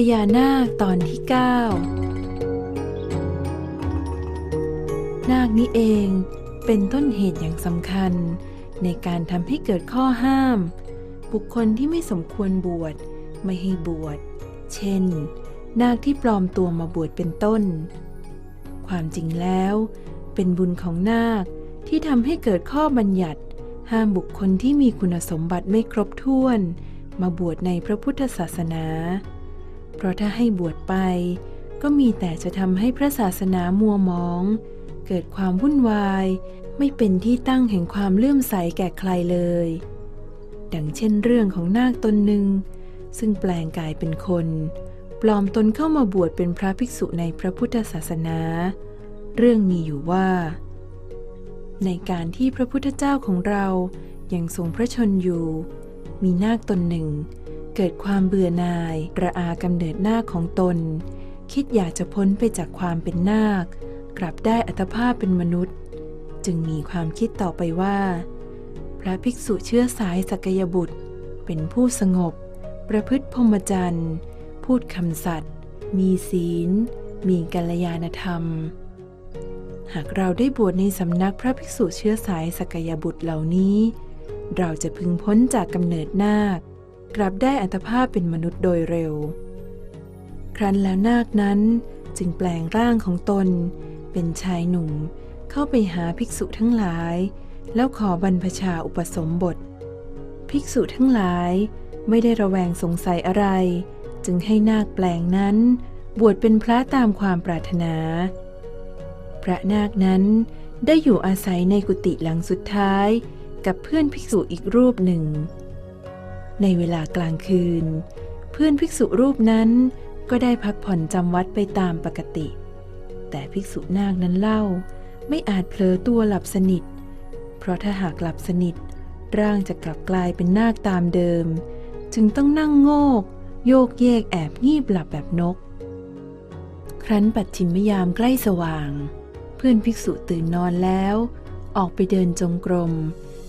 พญานาคตอนที่ 9 นาคนี้เองเป็นต้นเหตุอย่างสำคัญ ในการทำให้เกิดข้อห้าม บุคคลที่ไม่สมควรบวชไม่ให้บวช เช่น นาคที่ปลอมตัวมาบวชเป็นต้น ความจริงแล้ว เป็นบุญของนาคที่ทำให้เกิดข้อบัญญัติ ห้ามบุคคลที่มีคุณสมบัติไม่ครบถ้วน มาบวชในพระพุทธศาสนา เพราะถ้าให้บวชไป ก็มีแต่จะทำให้พระศาสนามัวมอง เกิดความวุ่นวาย ไม่เป็นที่ตั้งแห่งความเลื่อมใสแก่ใครเลย ดังเช่นเรื่องของนาคตนหนึ่ง ซึ่งแปลงกายเป็นคน ปลอมตนเข้ามาบวชเป็นพระภิกษุในพระพุทธศาสนา เรื่องมีอยู่ว่า ในการที่พระพุทธเจ้าของเรายัางทรงพระชนอยู่ มีนาคตนหนึ่ง เกิดความเบื่อหน่ายระอากำเนิดนาคของตน คิดอยากจะพ้นไปจากความเป็นนาค กลับได้อัตภาพเป็นมนุษย์ จึงมีความคิดต่อไปว่า พระภิกษุเชื้อสายสกยบุตร เป็นผู้สงบ ประพฤติพรหมจรรย์พูดคำสัตย์มีศีล มีกัลยาณธรรม หากเราได้บวชในสำนักพระภิกษุเชื้อสายสกยบุตรเหล่านี้ เราจะพึงพ้นจากกำเนิดนาค กลับได้อัตภาพเป็นมนุษย์โดยเร็ว ครั้นแล้วนาคนั้นจึงแปลงร่างของตน เป็นชายหนุ่มเข้าไปหาภิกษุทั้งหลาย แล้วขอบรรพชาอุปสมบท ภิกษุทั้งหลายไม่ได้ระแวงสงสัยอะไร จึงให้นาคแปลงนั้น บวชเป็นพระตามความปรารถนา พระนาคนั้นได้อยู่อาศัยในกุฏิหลังสุดท้าย กับเพื่อนภิกษุอีกรูปหนึ่ง ในเวลากลางคืน เพื่อนภิกษุรูปนั้นก็ได้พักผ่อนจำวัดไปตามปกติ แต่ภิกษุนาคนั้นเล่า ไม่อาจเผลอตัวหลับสนิท เพราะถ้าหากหลับสนิท ร่างจะกลับกลายเป็นนาคตามเดิม จึงต้องนั่งโงก โยกเยกแอบงีบหลับแบบนก ครั้นปัดชิมยามใกล้สว่าง เพื่อนภิกษุตื่นนอนแล้ว ออกไปเดินจงกรม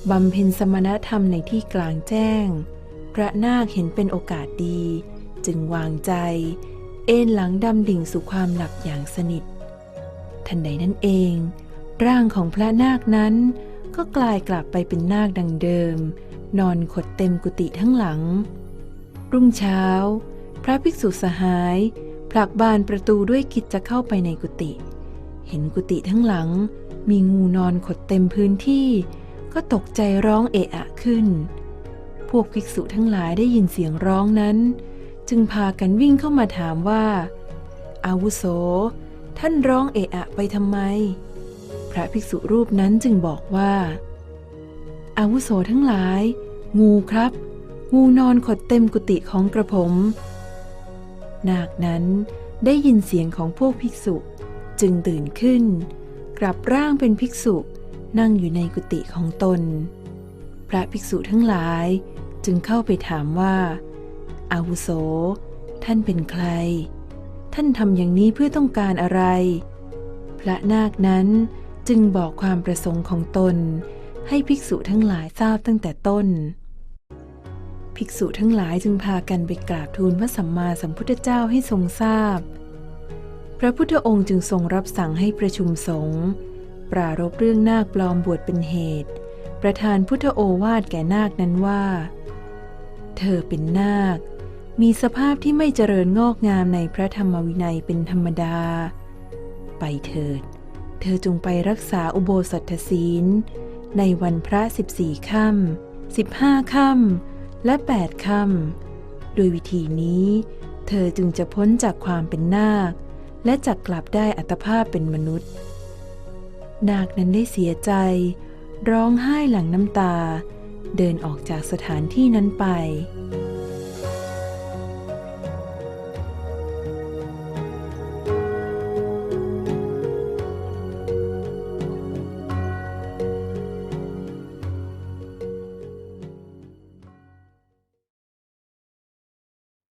บำเพ็ญสมณธรรมในที่กลางแจ้ง พระนาคเห็นเป็นโอกาสดี จึงวางใจ เอนหลังดำดิ่งสู่ความหลับอย่างสนิท ทันใดนั้นเอง ร่างของพระนาคนั้น ก็กลายกลับไปเป็นนาคดังเดิม นอนขดเต็มกุฏิทั้งหลัง รุ่งเช้า พระภิกษุสหาย ผลักบานประตูด้วยคิดจะเข้าไปในกุฏิเห็นกุฏิทั้งหลัง มีงูนอนขดเต็มพื้นที่ ก็ตกใจร้องเอะอะขึ้น พวกภิกษุทั้งหลายได้ยินเสียงร้องนั้น จึงพากันวิ่งเข้ามาถามว่า อาวุโส ท่านร้องเอะอะไปทำไม พระภิกษุรูปนั้นจึงบอกว่า อาวุโสทั้งหลาย งูครับ งูนอนขดเต็มกุฏิของกระผม นาคนั้นได้ยินเสียงของพวกภิกษุจึงตื่นขึ้น กลับร่างเป็นภิกษุนั่งอยู่ในกุฏิของตน พระภิกษุทั้งหลายจึงเข้าไปถามว่า อาวุโส ท่านเป็นใคร ท่านทำอย่างนี้เพื่อต้องการอะไร พระนาคนั้นจึงบอกความประสงค์ของตน ให้ภิกษุทั้งหลายทราบตั้งแต่ต้น ภิกษุทั้งหลายจึงพากันไปกราบทูลพระสัมมาสัมพุทธเจ้าให้ทรงทราบพระพุทธองค์จึงทรงรับสั่งให้ประชุมสงฆ์ปรารบเรื่องนาคปลอมบวชเป็นเหตุ ประธานพุทธโอวาทแก่นาคนั้นว่า เธอเป็นนาค มีสภาพที่ไม่เจริญงอกงามในพระธรรมวินัยเป็นธรรมดา ไปเถิด เธอจงไปรักษาอุโบสถศีล ในวันพระสิบสี่ค่ำสิบห้าค่ำและแปดค่ำโดยวิธีนี้ เธอจึงจะพ้นจากความเป็นนาค และจักกลับได้อัตภาพเป็นมนุษย์ นาคนั้นได้เสียใจ ร้องไห้หลังน้ำตา เดินออกจากสถานที่นั้นไป